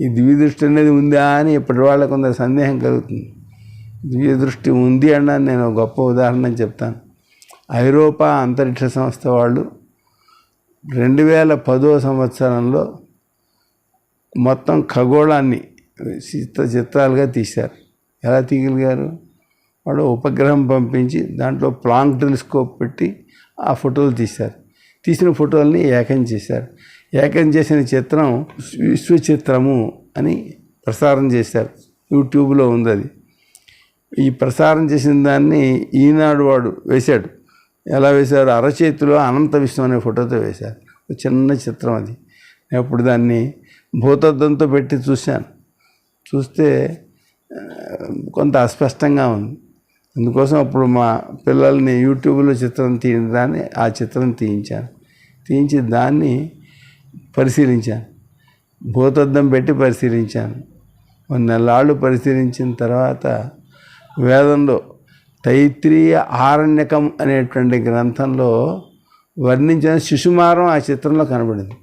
ఈ దివ్య అనేది ఉందా అని ఇప్పటి వాళ్ళకు కొంత సందేహం కలుగుతుంది. దివ్యదృష్టి ఉంది అన్న నేను ఒక గొప్ప ఉదాహరణ చెప్తాను. ఐరోపా అంతరిక్ష సంస్థ వాళ్ళు రెండు వేల పదో సంవత్సరంలో మొత్తం ఖగోళాన్ని చిత్ర చిత్రాలుగా తీశారు. ఎలా తీయగలిగారు? వాడు ఉపగ్రహం పంపించి దాంట్లో ప్లాంక్ టెలిస్కోప్ పెట్టి ఆ ఫోటోలు తీశారు. తీసిన ఫోటోల్ని ఏకం చేశారు. ఏకం చేసిన చిత్రం విశ్వ చిత్రము అని ప్రసారం చేశారు. యూట్యూబ్లో ఉంది అది. ఈ ప్రసారం చేసిన దాన్ని ఈనాడు వాడు వేశాడు. ఎలా వేశారు? అరచేతిలో అనంత విశ్వం అనే ఫోటోతో వేశారు. ఒక చిన్న చిత్రం అది. నేను అప్పుడు దాన్ని భూతద్దంతో పెట్టి చూశాను. చూస్తే కొంత అస్పష్టంగా ఉంది. అందుకోసం అప్పుడు మా పిల్లల్ని యూట్యూబ్లో చిత్రం తీయడాన్ని ఆ చిత్రం తీయించాను. తీయించి దాన్ని పరిశీలించాను. భూతద్దం పెట్టి పరిశీలించాను. కొన్ని నెలలాళ్ళు పరిశీలించిన తర్వాత వేదంలో తైత్రీయ ఆరణ్యకం అనేటువంటి గ్రంథంలో వర్ణించిన శిశుమారం ఆ చిత్రంలో కనబడింది.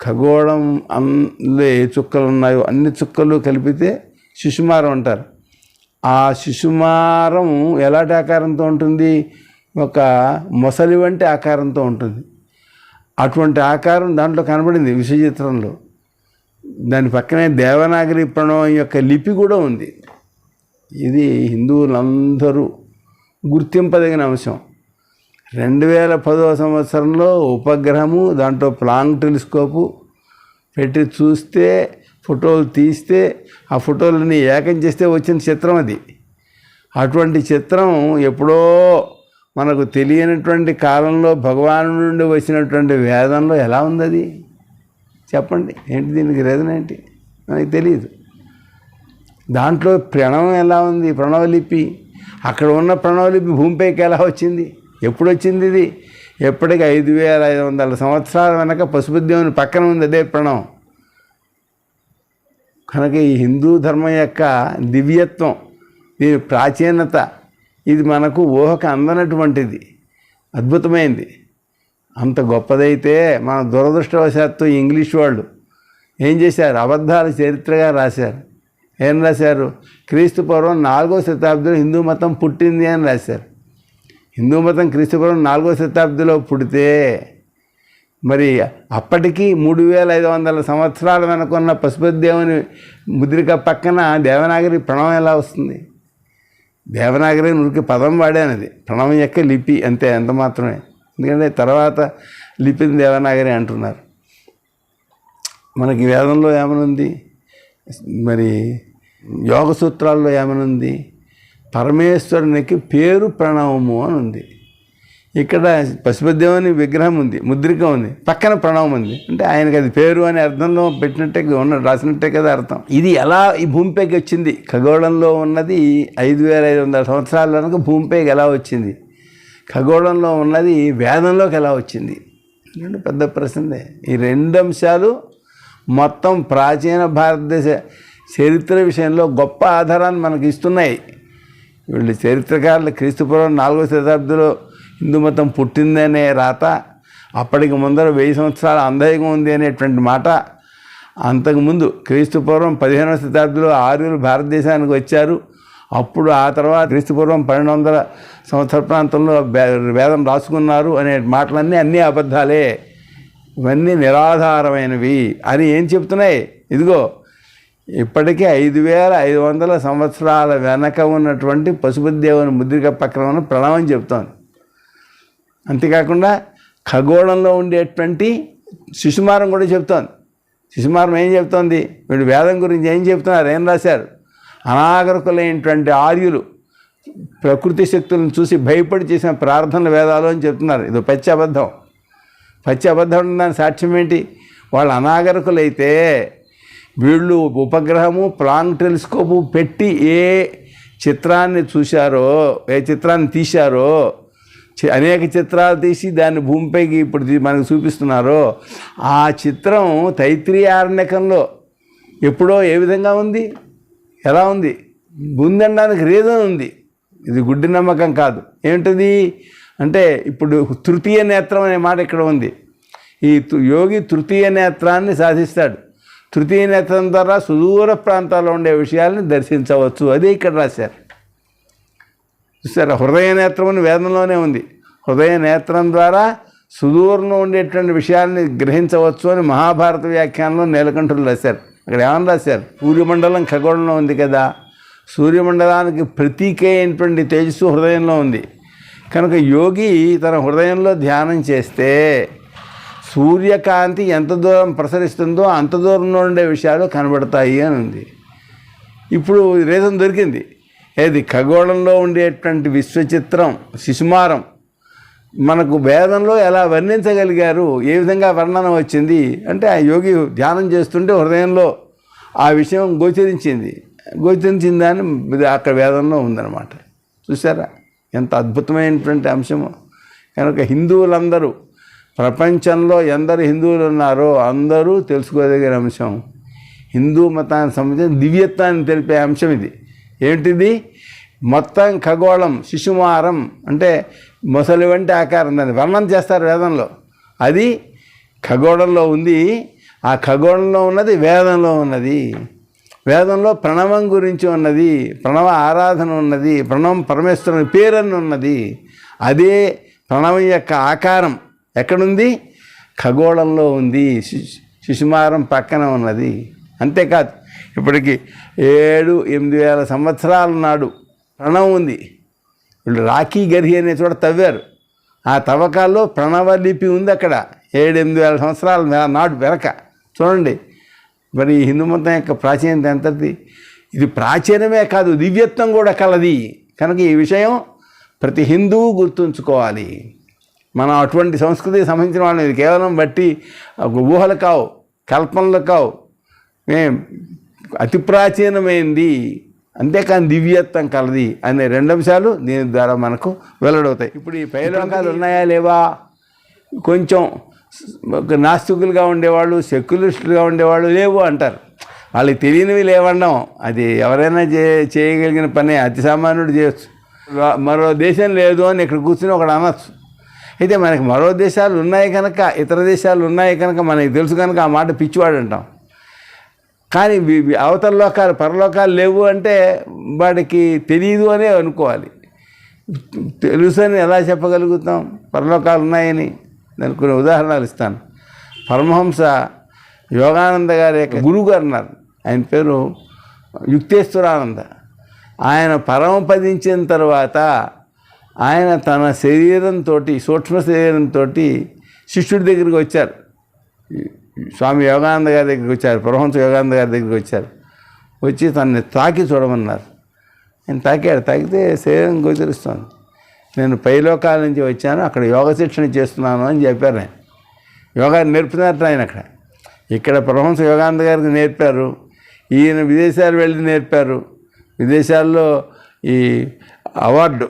ఖగోళం అందులో ఏ చుక్కలు ఉన్నాయో అన్ని చుక్కలు కలిపితే శిశుమారం అంటారు. ఆ శిశుమారం ఎలాంటి ఆకారంతో ఉంటుంది? ఒక మొసలి వంటి ఆకారంతో ఉంటుంది. అటువంటి ఆకారం దాంట్లో కనబడింది విశ్వచిత్రంలో దాని పక్కనే దేవనాగరి ప్రణవం యొక్క లిపి కూడా ఉంది. ఇది హిందువులందరూ గుర్తింపదగిన అంశం. రెండు వేల పదవ సంవత్సరంలో ఉపగ్రహము దాంట్లో ప్లాంగ్ టెలిస్కోపు పెట్టి చూస్తే ఫోటోలు తీస్తే ఆ ఫోటోలని ఏకం చేస్తే వచ్చిన చిత్రం అది. అటువంటి చిత్రం ఎప్పుడో మనకు తెలియనటువంటి కాలంలో భగవాను నుండి వచ్చినటువంటి వేదంలో ఎలా ఉంది అది చెప్పండి. ఏంటి దీనికి రీజన్ ఏంటి? మనకి తెలియదు దాంట్లో ప్రణవం ఎలా ఉంది? ప్రణవలిపి. అక్కడ ఉన్న ప్రణవలిపి భూమిపైకి ఎలా వచ్చింది? ఎప్పుడు వచ్చింది ఇది? ఎప్పటికి ఐదు వేల ఐదు వందల సంవత్సరాల వెనక పశుపతిదేవుని పక్కన ఉంది అదే ప్రణవం. కనుక ఈ హిందూ ధర్మం యొక్క దివ్యత్వం దీని ప్రాచీనత ఇది మనకు ఊహకు అందనటువంటిది. అద్భుతమైంది. అంత గొప్పదైతే మన దురదృష్టవశాత్తు ఇంగ్లీష్ వాళ్ళు ఏం చేశారు? అబద్ధాల చరిత్రగా రాశారు. ఏం రాశారు? క్రీస్తు పూర్వం నాలుగో శతాబ్దిలో హిందూ మతం పుట్టింది అని రాశారు. హిందూ మతం క్రీస్తు పూర్వం నాలుగో శతాబ్దిలో పుడితే మరి అప్పటికీ మూడు వేల ఐదు వందల సంవత్సరాల వెనుకున్న పశుపతి దేవుని ముద్రిక పక్కన దేవనాగరి ప్రణవం ఎలా వస్తుంది? దేవనాగరి నురికి పదం వాడానది. ప్రణవం యొక్క లిపి అంతే ఎంత మాత్రమే. ఎందుకంటే తర్వాత లిపిని దేవనాగరి అంటున్నారు. మనకి వేదంలో ఏమనుంది? మరి యోగ సూత్రాల్లో ఏమనుంది? పరమేశ్వరునికి పేరు ప్రణవము అని ఉంది ఇక్కడ పశుపతిదేవుని విగ్రహం ఉంది ముద్రిక ఉంది పక్కన ప్రణవం ఉంది. అంటే ఆయనకి అది పేరు అనే అర్థంలో పెట్టినట్టే ఉన్న రాసినట్టే కదా అర్థం. ఇది ఎలా ఈ భూమిపైకి వచ్చింది? ఖగోళంలో ఉన్నది ఐదు వేల ఐదు వందల సంవత్సరాల వెనక భూమిపైకి ఎలా వచ్చింది? ఖగోళంలో ఉన్నది వేదంలోకి ఎలా వచ్చింది? రెండు పెద్ద ప్రశ్నదే ఈ రెండు అంశాలు మొత్తం ప్రాచీన భారతదేశ చరిత్ర విషయంలో గొప్ప ఆధారాన్ని మనకి ఇస్తున్నాయి. వీళ్ళు చరిత్రకారులు క్రీస్తుపురం నాలుగో శతాబ్దిలో హిందూ మతం పుట్టిందనే రాత అప్పటికి ముందర వెయ్యి సంవత్సరాల అందైకం ఉంది అనేటువంటి మాట అంతకుముందు క్రీస్తుపూర్వం పదిహేనవ శతాబ్దిలో ఆర్యులు భారతదేశానికి వచ్చారు. అప్పుడు ఆ తర్వాత క్రీస్తుపూర్వం పన్నెండు వందల సంవత్సర ప్రాంతంలో వేదం రాసుకున్నారు అనే మాటలన్నీ అన్నీ అబద్ధాలే. ఇవన్నీ నిరాధారమైనవి అని ఏం చెప్తున్నాయి? ఇదిగో ఇప్పటికే ఐదు వేల ఐదు వందల సంవత్సరాల వెనక ఉన్నటువంటి పశుపతి దేవుని ముద్రిక పక్కన ఉన్న చెప్తాను అంతేకాకుండా ఖగోళంలో ఉండేటువంటి శిశుమారం కూడా చెప్తోంది. శిశుమారం ఏం చెప్తోంది? వీడు వేదం గురించి ఏం చెప్తున్నారు? ఏం రాశారు? అనాగరికులైనటువంటి ఆర్యులు ప్రకృతి శక్తులను చూసి భయపడి చేసిన ప్రార్థనలు వేదాలు అని చెప్తున్నారు. ఇది పచ్చి అబద్ధం పచ్చి అబద్ధం దాని సాక్ష్యం ఏంటి? వాళ్ళు అనాగరికులైతే వీళ్ళు ఉపగ్రహము ప్లాంగ్ టెలిస్కోపు పెట్టి ఏ చిత్రాన్ని చూశారో ఏ చిత్రాన్ని తీశారో అనేక చిత్రాలు తీసి దాన్ని భూమిపైకి ఇప్పుడు మనకు చూపిస్తున్నారో ఆ చిత్రం తైత్రీయారణ్యకంలో ఎప్పుడో ఏ విధంగా ఉంది? ఎలా ఉంది? ఉందనడానికి రీజన్ ఉంది. ఇది గుడ్డి నమ్మకం కాదు. ఏమిటది? అంటే ఇప్పుడు తృతీయ నేత్రం అనే మాట ఇక్కడ ఉంది. ఈ యోగి తృతీయ నేత్రాన్ని సాధిస్తాడు. తృతీయ నేత్రం ద్వారా సుదూర ప్రాంతాల్లో ఉండే విషయాల్ని దర్శించవచ్చు. అదే ఇక్కడ రాశారు. చూసారా? హృదయ నేత్రం అని వేదంలోనే ఉంది. హృదయ నేత్రం ద్వారా సుదూరంలో ఉండేటువంటి విషయాల్ని గ్రహించవచ్చు అని మహాభారత వ్యాఖ్యానంలో నీలకంఠులు రాశారు. అక్కడ ఏమని రాశారు? సూర్యమండలం ఖగోళంలో ఉంది కదా. సూర్యమండలానికి ప్రతీక అయినటువంటి తేజస్సు హృదయంలో ఉంది. కనుక యోగి తన హృదయంలో ధ్యానం చేస్తే సూర్యకాంతి ఎంత దూరం ప్రసరిస్తుందో అంత దూరంలో ఉండే విషయాలు కనబడతాయి అని ఉంది. ఇప్పుడు రీజన్ దొరికింది. ఏది ఖగోళంలో ఉండేటువంటి విశ్వచిత్రం శిశుమారం మనకు వేదంలో ఎలా వర్ణించగలిగారు ఏ విధంగా వర్ణన వచ్చింది అంటే ఆ యోగి ధ్యానం చేస్తుంటే హృదయంలో ఆ విషయం గోచరించింది. గోచరించింది ఇది అక్కడ వేదంలో ఉందన్నమాట. చూసారా ఎంత అద్భుతమైనటువంటి అంశము. కనుక హిందువులందరూ ప్రపంచంలో ఎందరు హిందువులు ఉన్నారో అందరూ తెలుసుకోదగిన అంశం. హిందూ మతానికి సంబంధించిన దివ్యత్వాన్ని తెలిపే అంశం ఇది. ఏంటిది? మొత్తం ఖగోళం శిశుమారం అంటే మొసలి వంటి ఆకారం దాన్ని వర్ణన చేస్తారు వేదంలో. అది ఖగోళంలో ఉంది. ఆ ఖగోళంలో ఉన్నది వేదంలో ఉన్నది. వేదంలో ప్రణవం గురించి ఉన్నది ప్రణవ ఆరాధన ఉన్నది ప్రణవం పరమేశ్వరుని పేరని ఉన్నది. అదే ప్రణవం యొక్క ఆకారం ఎక్కడుంది? ఖగోళంలో ఉంది. శిశుమారం పక్కన ఉన్నది. అంతేకాదు ఇప్పటికి ఏడు ఎనిమిది వేల సంవత్సరాల నాడు ప్రణవం ఉంది. వీళ్ళు రాఖీ గర్హి అనే చోట తవ్వారు. ఆ తవ్వకాల్లో ప్రణవ లిపి ఉంది అక్కడ. ఏడు ఎనిమిది వేల సంవత్సరాల నాడు వెనక. చూడండి. మరి ఈ హిందూ మతం యొక్క ప్రాచీనత ఎంతది ఇది ప్రాచీనమే కాదు దివ్యత్వం కూడా కలది. కనుక ఈ విషయం ప్రతి హిందువు గుర్తుంచుకోవాలి. మనం అటువంటి సంస్కృతికి సంబంధించిన వాళ్ళని ఇది కేవలం బట్టి ఊహలు కావు కల్పనలు కావు. మేం అతి ప్రాచీనమైంది అంతేకాని దివ్యత్వం కలది అనే రెండు అంశాలు దీని ద్వారా మనకు వెల్లడవుతాయి. ఇప్పుడు ఈ పైలోకాలు ఉన్నాయా లేవా? కొంచెం నాస్తికులుగా ఉండేవాళ్ళు సెక్యులరిస్టులుగా ఉండేవాళ్ళు లేవు అంటారు. వాళ్ళకి తెలియనివి లేవడం అది ఎవరైనా చే చేయగలిగిన పని అతి సామాన్యుడు చేయొచ్చు. మరో దేశం లేదు అని ఇక్కడ కూర్చుని ఒకడు అనొచ్చు. అయితే మనకి మరో దేశాలు ఉన్నాయి కనుక ఇతర దేశాలు ఉన్నాయి కనుక మనకి తెలుసు కనుక ఆ మాట పిచ్చివాడు అంటాం. కానీ అవతల లోకాలు పరలోకాలు లేవు అంటే వాడికి తెలియదు అనే అనుకోవాలి. తెలుసు అని ఎలా చెప్పగలుగుతాం? పరలోకాలు ఉన్నాయని నేను కొన్ని ఉదాహరణలు ఇస్తాను. పరమహంస యోగానంద గారి యొక్క గురువు గారు ఉన్నారు ఆయన పేరు యుక్తేశ్వరానంద. ఆయన పరమపదించిన తర్వాత ఆయన తన శరీరంతో సూక్ష్మ శరీరంతో శిష్యుడి దగ్గరికి వచ్చారు. స్వామి యోగానంద గారి దగ్గరికి వచ్చారు పరమహంస యోగానంద గారి దగ్గరికి వచ్చారు. వచ్చి తనని తాకి చూడమన్నారు. నేను తాకాడు తాకితే శరీరం గోచరిస్తుంది. నేను పైలోకాల నుంచి వచ్చాను అక్కడ యోగ శిక్షణ చేస్తున్నాను అని చెప్పారు ఆయన. యోగా నేర్పుతున్నట్టు ఆయన అక్కడ. ఇక్కడ పరమహంస యోగానంద గారికి నేర్పారు ఈయన విదేశాలు వెళ్ళి నేర్పారు. విదేశాల్లో ఈ అవార్డు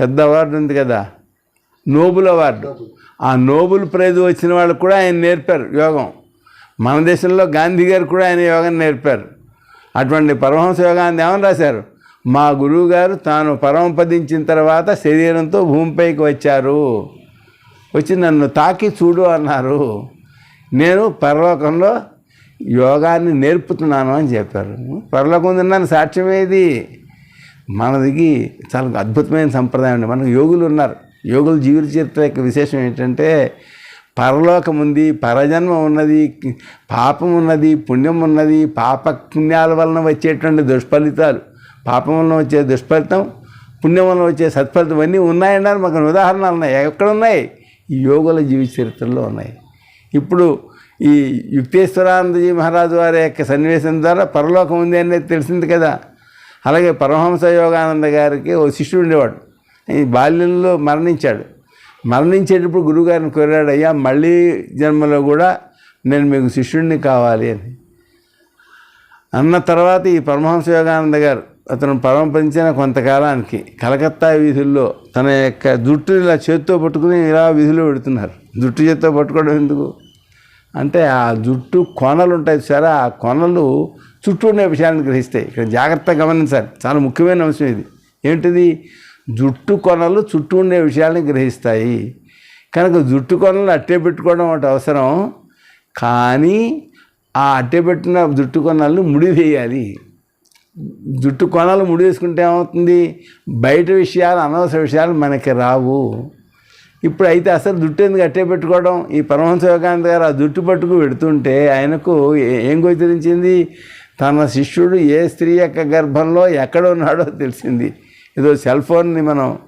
పెద్ద అవార్డు ఉంది కదా నోబుల్ అవార్డు. ఆ నోబుల్ ప్రైజ్ వచ్చిన వాళ్ళు కూడా ఆయన నేర్పారు యోగం. మన దేశంలో గాంధీ గారు కూడా ఆయన యోగం నేర్పారు. అటువంటి పరమహంస యోగాన్ని ఏమని రాశారు? మా గురువు గారు తాను పరమపదించిన తర్వాత శరీరంతో భూమిపైకి వచ్చారు. వచ్చి నన్ను తాకి చూడు అన్నారు. నేను పరలోకంలో యోగాన్ని నేర్పుతున్నాను అని చెప్పారు. పరలోకం ఉందని సాక్ష్యమేది మనదికి చాలా అద్భుతమైన సంప్రదాయం అండి. మనకు యోగులు ఉన్నారు. యోగుల జీవిత చరిత్ర యొక్క విశేషం ఏంటంటే పరలోకం ఉంది పరజన్మ ఉన్నది పాపం ఉన్నది పుణ్యం ఉన్నది పాప పుణ్యాల వలన వచ్చేటువంటి దుష్ఫలితాలు. పాపం వలన వచ్చే దుష్ఫలితం పుణ్యం వలన వచ్చే సత్ఫలితం అన్నీ ఉన్నాయన్నారు. మాకు ఉదాహరణలు ఉన్నాయి. ఎక్కడ ఉన్నాయి ఈ యోగుల జీవిత చరిత్రలో ఉన్నాయి. ఇప్పుడు ఈ యుక్తేశ్వరానందజీ మహారాజు వారి యొక్క సన్నివేశం ద్వారా పరలోకం ఉంది అనేది తెలిసింది కదా. అలాగే పరమహంస యోగానంద గారికి ఓ శిష్యుడు ఉండేవాడు. బాల్యంలో మరణించాడు. మరణించేటప్పుడు గురువుగారిని కోరాడు అయ్యా మళ్ళీ జన్మలో కూడా నేను మీకు శిష్యుడిని కావాలి అని. అన్న తర్వాత ఈ పరమహంస యోగానంద గారు అతను పరమపంచిన కొంతకాలానికి కలకత్తా వీధుల్లో తన యొక్క జుట్టు ఇలా చేత్తో పట్టుకుని ఇలా వీధిలో పెడుతున్నారు. జుట్టు చేత్తో పట్టుకోవడం ఎందుకు? అంటే ఆ జుట్టు కొనలు ఉంటాయి సరే ఆ కొనలు చుట్టూ ఉండే విషయాన్ని గ్రహిస్తాయి. ఇక్కడ జాగ్రత్తగా గమనించాలి. చాలా ముఖ్యమైన అంశం ఇది. ఏంటిది? జుట్టు కొనలు చుట్టూ ఉండే విషయాలను గ్రహిస్తాయి. కనుక జుట్టు కొనలు అట్టే పెట్టుకోవడం ఒకటి అవసరం. కానీ ఆ అట్టే పెట్టిన జుట్టు కొనల్ని ముడివేయాలి. జుట్టు కొనలు ముడివేసుకుంటే ఏమవుతుంది? బయట విషయాలు అనవసర విషయాలు మనకి రావు. ఇప్పుడు అయితే అసలు జుట్టు ఎందుకు అట్టే పెట్టుకోవడం? ఈ పరమహంస యోగానంద గారు ఆ జుట్టు పట్టుకు పెడుతుంటే ఆయనకు ఏం గోచరించింది? తన శిష్యుడు ఏ స్త్రీ యొక్క గర్భంలో ఎక్కడ ఉన్నాడో తెలిసింది. ఏదో సెల్ ఫోన్ని మనం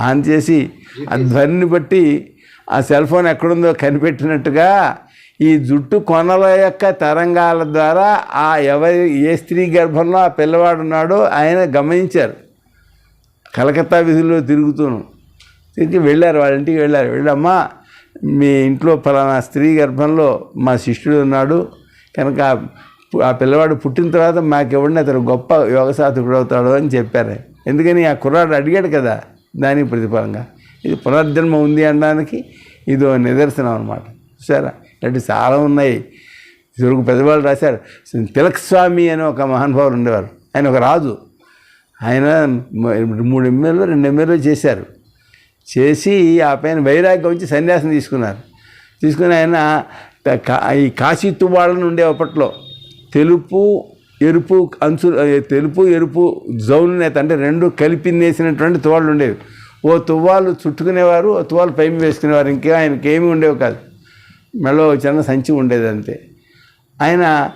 ఆన్ చేసి ఆ ధ్వనిని బట్టి ఆ సెల్ ఫోన్ ఎక్కడుందో కనిపెట్టినట్టుగా ఈ జుట్టు కొనల యొక్క తరంగాల ద్వారా ఆ ఎవరి ఏ స్త్రీ గర్భంలో ఆ పిల్లవాడు ఉన్నాడో ఆయన గమనించారు. కలకత్తా వీధుల్లో తిరుగుతూను. తిరిగి వెళ్ళారు వాళ్ళ ఇంటికి వెళ్ళారు. వెళ్ళమ్మా మీ ఇంట్లో ఫలానా స్త్రీ గర్భంలో మా శిష్యుడు ఉన్నాడు. కనుక ఆ పిల్లవాడు పుట్టిన తర్వాత మాకెవడిని అతను గొప్ప యోగ సాధకుడు అవుతాడు అని చెప్పారు. ఎందుకని ఆ కుర్రాడు అడిగాడు కదా దానికి ప్రతిఫలంగా. ఇది పునర్జన్మ ఉంది అనడానికి ఇదో నిదర్శనం అనమాట చూసారా ఇలాంటి చాలా ఉన్నాయి. తెలుగు పెద్దవాళ్ళు రాశారు తిలక్ స్వామి అని ఒక మహానుభావులు ఉండేవారు. ఆయన ఒక రాజు. ఆయన మూడు ఎమ్మెల్యేలు రెండు ఎమ్మెల్యేలు చేశారు. చేసి ఆ పైన వైరాగ్యం వచ్చి సన్యాసం తీసుకున్నారు. తీసుకుని ఆయన ఈ కాశీ ఉండే అప్పట్లో తెలుపు ఎరుపు అంచు తెలుపు ఎరుపు జౌలు నేత అంటే రెండు కలిపి నేసినటువంటి తువాళ్ళు ఉండేవి. ఓ తువ్వాలు చుట్టుకునేవారు ఓ తువ్వాలు పైన వేసుకునేవారు. ఇంకా ఆయనకి ఏమీ ఉండేవి కాదు. మెడలో చిన్న సంచి ఉండేది అంతే. ఆయన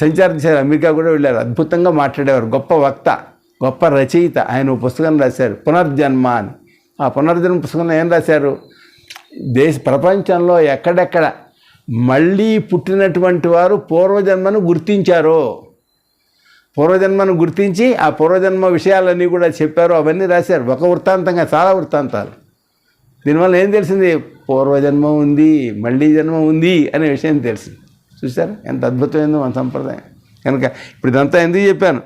సంచారం చేశారు. అమెరికా కూడా వెళ్ళారు. అద్భుతంగా మాట్లాడేవారు. గొప్ప వక్త గొప్ప రచయిత ఆయన పుస్తకం రాశారు. పునర్జన్మ అని. ఆ పునర్జన్మ పుస్తకంలో ఏం రాశారు? దేశ ప్రపంచంలో ఎక్కడెక్కడ మళ్ళీ పుట్టినటువంటి వారు పూర్వజన్మను గుర్తించారు. పూర్వజన్మను గుర్తించి ఆ పూర్వజన్మ విషయాలన్నీ కూడా చెప్పారు అవన్నీ రాశారు. ఒక వృత్తాంతంగా చాలా వృత్తాంతాలు. దీనివల్ల ఏం తెలిసింది? పూర్వజన్మ ఉంది మళ్ళీ జన్మ ఉంది అనే విషయం తెలిసింది. చూసారా ఎంత అద్భుతమైందో మన సంప్రదాయం. కనుక ఇప్పుడు ఇదంతా ఎందుకు చెప్పాను?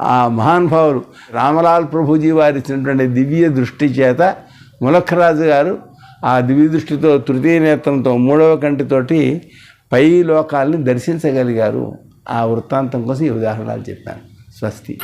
ఆ మహానుభావులు రామలాల్ ప్రభుజీ వారు ఇచ్చినటువంటి దివ్య దృష్టి చేత ములఖరాజు గారు ఆ దివ్య దృష్టితో తృతీయ నేత్రంతో మూడవ కంటితోటి పై లోకాలని దర్శించగలిగారు. ఆ వృత్తాంతం కోసం ఈ ఉదాహరణలు చెప్పాను. స్వస్తి.